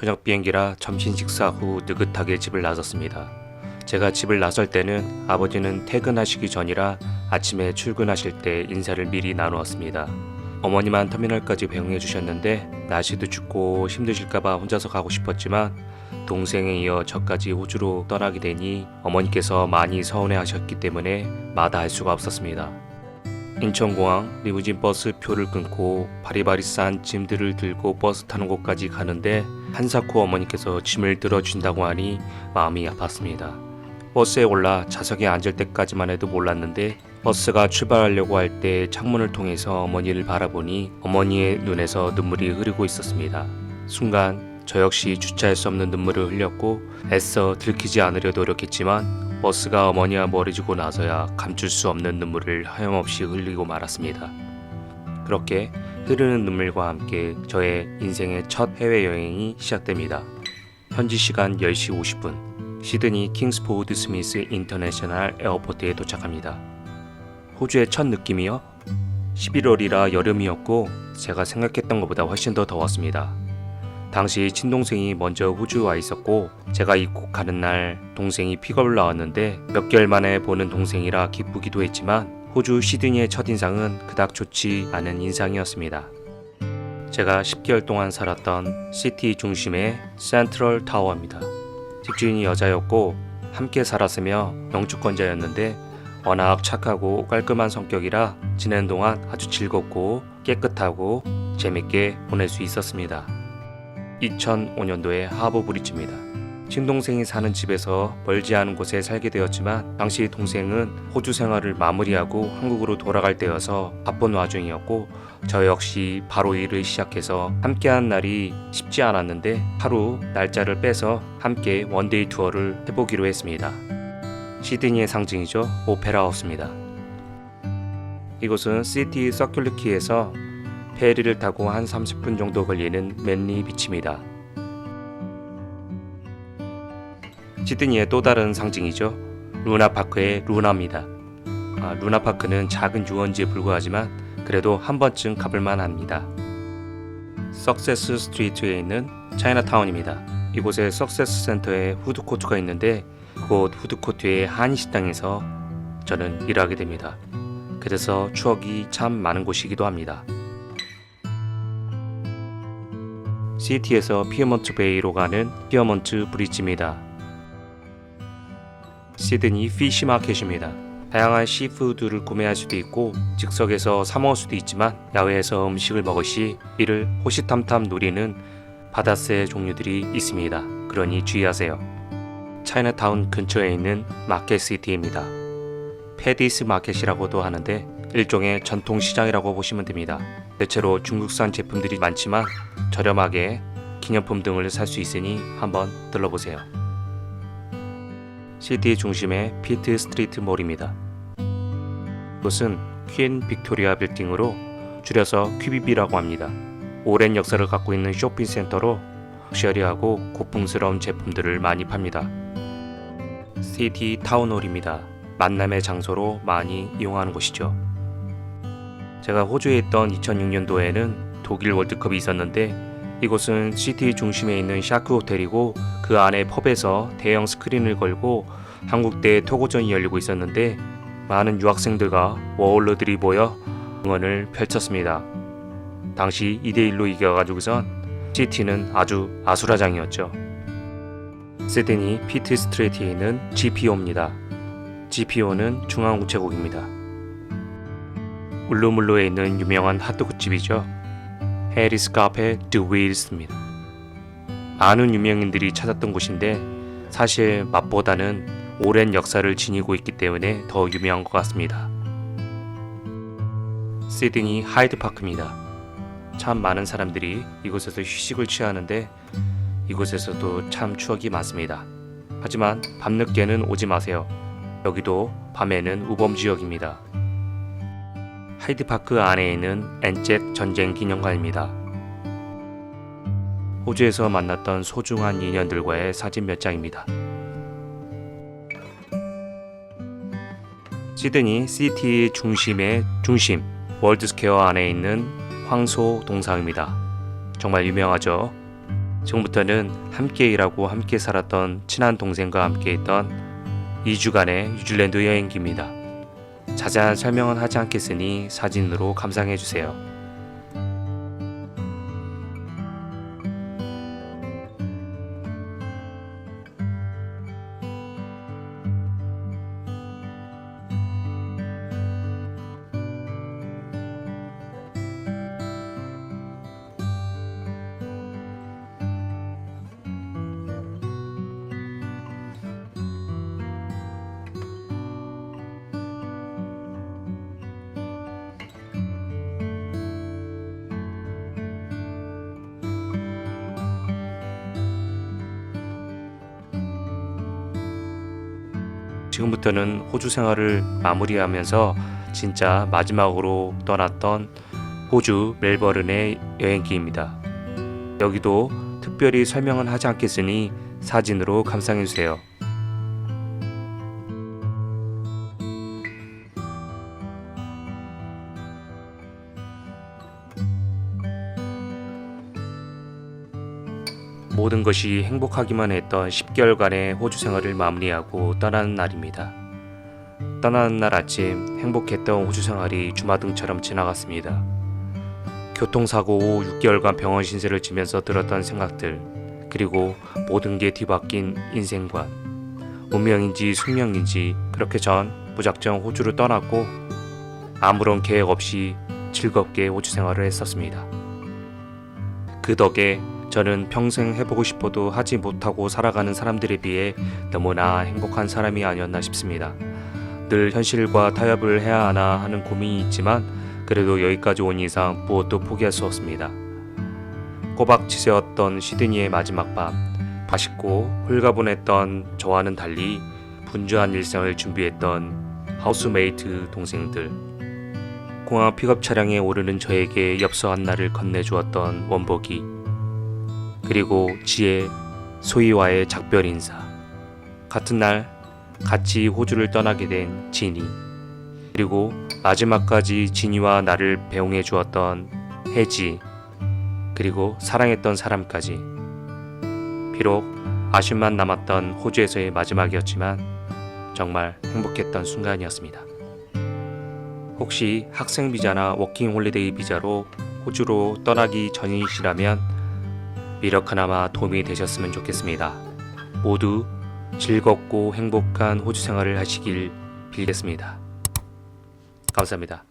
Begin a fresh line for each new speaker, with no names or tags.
저녁 비행기라 점심 식사 후 느긋하게 집을 나섰습니다. 제가 집을 나설 때는 아버지는 퇴근하시기 전이라 아침에 출근하실 때 인사를 미리 나누었습니다. 어머니만 터미널까지 배웅해 주셨는데 날씨도 춥고 힘드실까봐 혼자서 가고 싶었지만 동생에 이어 저까지 호주로 떠나게 되니 어머니께서 많이 서운해 하셨기 때문에 마다할 수가 없었습니다. 인천공항 리무진 버스 표를 끊고 바리바리 싼 짐들을 들고 버스 타는 곳까지 가는데 한사코 어머니께서 짐을 들어준다고 하니 마음이 아팠습니다. 버스에 올라 좌석에 앉을 때까지만 해도 몰랐는데 버스가 출발하려고 할 때 창문을 통해서 어머니를 바라보니 어머니의 눈에서 눈물이 흐르고 있었습니다. 순간 저 역시 주체할 수 없는 눈물을 흘렸고 애써 들키지 않으려 노력했지만 버스가 어머니와 멀어지고 나서야 감출 수 없는 눈물을 하염없이 흘리고 말았습니다. 그렇게 흐르는 눈물과 함께 저의 인생의 첫 해외여행이 시작됩니다. 현지 시간 10시 50분 시드니 킹스포드 스미스 인터내셔널 에어포트에 도착합니다. 호주의 첫 느낌이요? 11월이라 여름이었고 제가 생각했던 것보다 훨씬 더 더웠습니다. 당시 친동생이 먼저 호주 와 있었고 제가 입국 가는 날 동생이 픽업을 나왔는데 몇 개월 만에 보는 동생이라 기쁘기도 했지만 호주 시드니의 첫인상은 그닥 좋지 않은 인상이었습니다. 제가 10개월 동안 살았던 시티 중심의 센트럴 타워입니다. 집주인이 여자였고 함께 살았으며 영주권자였는데 워낙 착하고 깔끔한 성격이라 지낸 동안 아주 즐겁고 깨끗하고 재밌게 보낼 수 있었습니다. 2005년도에 하버 브리지입니다. 친동생이 사는 집에서 멀지 않은 곳에 살게 되었지만 당시 동생은 호주 생활을 마무리하고 한국으로 돌아갈 때여서 바쁜 와중이었고 저 역시 바로 일을 시작해서 함께한 날이 쉽지 않았는데 하루 날짜를 빼서 함께 원데이 투어를 해보기로 했습니다. 시드니의 상징이죠 오페라 하우스입니다. 이곳은 시티 서큘리키에서 페리를 타고 한 30분 정도 걸리는 맨리 비치입니다. 시드니의 또 다른 상징이죠. 루나파크의 루나입니다. 아, 루나파크는 작은 유원지에 불과하지만 그래도 한 번쯤 가볼만 합니다. 석세스 스트리트에 있는 차이나타운입니다. 이곳에 석세스 센터에 푸드코트가 있는데 그곳 푸드코트의 한식당에서 저는 일하게 됩니다. 그래서 추억이 참 많은 곳이기도 합니다. 시티에서 피어먼트 베이로 가는 피어먼트 브리지입니다. 시드니 피시 마켓입니다. 다양한 시푸드를 구매할 수도 있고 즉석에서 사 먹을 수도 있지만 야외에서 음식을 먹을 시 이를 호시탐탐 노리는 바다새 종류들이 있습니다. 그러니 주의하세요. 차이나타운 근처에 있는 마켓시티입니다. 페디스 마켓이라고도 하는데 일종의 전통 시장이라고 보시면 됩니다. 대체로 중국산 제품들이 많지만 저렴하게 기념품 등을 살 수 있으니 한번 들러보세요. 시티 중심의 피트 스트리트 몰입니다. 이곳은 퀸 빅토리아 빌딩으로 줄여서 QBB라고 합니다. 오랜 역사를 갖고 있는 쇼핑센터로 럭셔리하고 고풍스러운 제품들을 많이 팝니다. 시티 타운홀입니다. 만남의 장소로 많이 이용하는 곳이죠. 제가 호주에 있던 2006년도에는 독일 월드컵이 있었는데 이곳은 시티 중심에 있는 샤크 호텔이고 그 안에 펍에서 대형 스크린을 걸고 한국 대 토고전이 열리고 있었는데 많은 유학생들과 워홀러들이 모여 응원을 펼쳤습니다. 당시 2대1로 이겨가지고선 시티는 아주 아수라장이었죠. 시드니 피트 스트레이트에 있는 GPO입니다. GPO는 중앙우체국입니다. 울루물루에 있는 유명한 핫도그집이죠. 해리스 카페 드 윌스입니다. 많은 유명인들이 찾았던 곳인데 사실 맛보다는 오랜 역사를 지니고 있기 때문에 더 유명한 것 같습니다. 시드니 하이드파크입니다. 참 많은 사람들이 이곳에서 휴식을 취하는데 이곳에서도 참 추억이 많습니다. 하지만 밤늦게는 오지 마세요. 여기도 밤에는 우범 지역입니다. 하이드파크 안에 있는 엔잭 전쟁 기념관입니다. 호주에서 만났던 소중한 인연들과의 사진 몇 장입니다. 시드니 시티 중심의 중심 월드스퀘어 안에 있는 황소 동상입니다. 정말 유명하죠. 지금부터는 함께 일하고 함께 살았던 친한 동생과 함께 했던 2주간의 뉴질랜드 여행기입니다. 자세한 설명은 하지 않겠으니 사진으로 감상해 주세요. 지금부터는 호주 생활을 마무리하면서 진짜 마지막으로 떠났던 호주 멜버른의 여행기입니다. 여기도 특별히 설명은 하지 않겠으니 사진으로 감상해 주세요. 모든 것이 행복하기만 했던 10개월간의 호주 생활을 마무리하고 떠나는 날입니다. 떠나는 날 아침 행복했던 호주 생활이 주마등처럼 지나갔습니다. 교통사고 후 6개월간 병원 신세를 지면서 들었던 생각들 그리고 모든 게 뒤바뀐 인생관 운명인지 숙명인지 그렇게 전 무작정 호주를 떠났고 아무런 계획 없이 즐겁게 호주 생활을 했었습니다. 그 덕에 저는 평생 해보고 싶어도 하지 못하고 살아가는 사람들에 비해 너무나 행복한 사람이 아니었나 싶습니다. 늘 현실과 타협을 해야 하나 하는 고민이 있지만 그래도 여기까지 온 이상 무엇도 포기할 수 없습니다. 꼬박 지새웠던 시드니의 마지막 밤, 맛있고 홀가분했던 저와는 달리 분주한 일상을 준비했던 하우스메이트 동생들, 공항 픽업 차량에 오르는 저에게 엽서 한 날을 건네주었던 원복이, 그리고 지혜, 소희와의 작별 인사. 같은 날 같이 호주를 떠나게 된 진이. 그리고 마지막까지 진이와 나를 배웅해 주었던 혜지. 그리고 사랑했던 사람까지. 비록 아쉬움만 남았던 호주에서의 마지막이었지만 정말 행복했던 순간이었습니다. 혹시 학생 비자나 워킹 홀리데이 비자로 호주로 떠나기 전이시라면 미력하나마 도움이 되셨으면 좋겠습니다. 모두 즐겁고 행복한 호주 생활을 하시길 빌겠습니다. 감사합니다.